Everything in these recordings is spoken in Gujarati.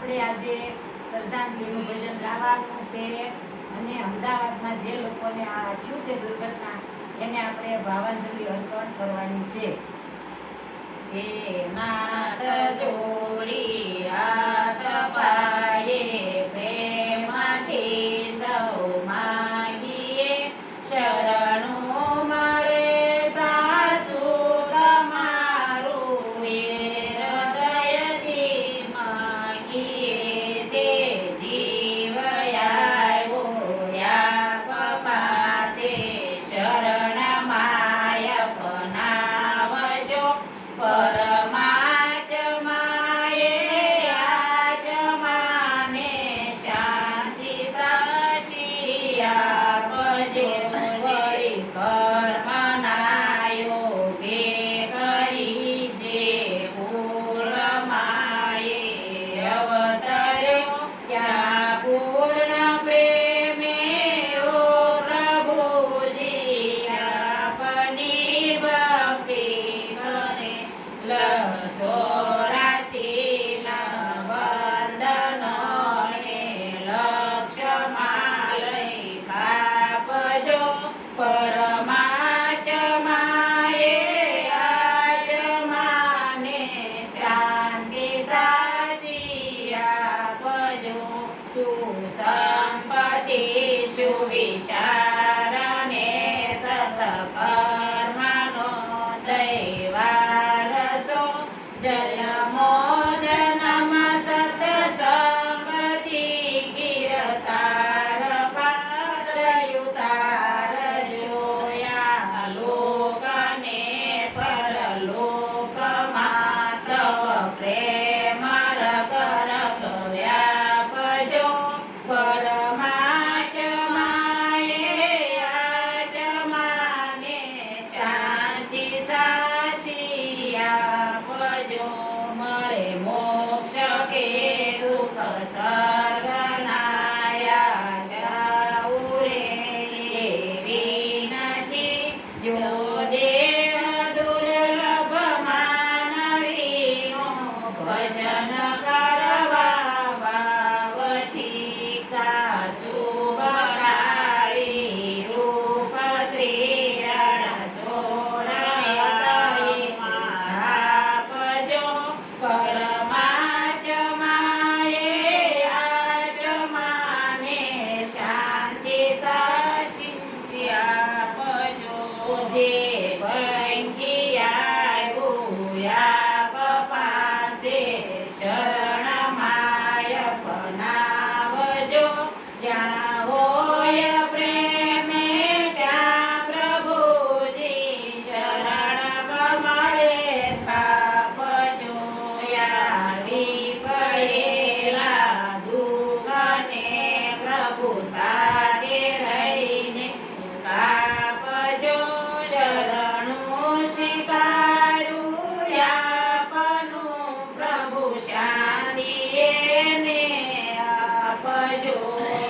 આપણે આજે શ્રદ્ધાંજલિનું ભજન ગાવાનું છે અને અમદાવાદમાં જે લોકોને આ થયું છે દુર્ઘટના, એને આપણે ભાવાંજલિ અર્પણ કરવાની છે. એ નાથ જોડી આ તપાયે પ્રેમ Pagsa શરણમાય બનાવજો. જ્યાં Thank you.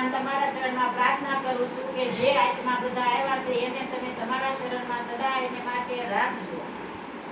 ભગવાન તમારા શરણમાં પ્રાર્થના કરું છું કે જે આત્મા બધા આવ્યા છે, એને તમે તમારા શરણમાં સદા એને માટે રાખજો.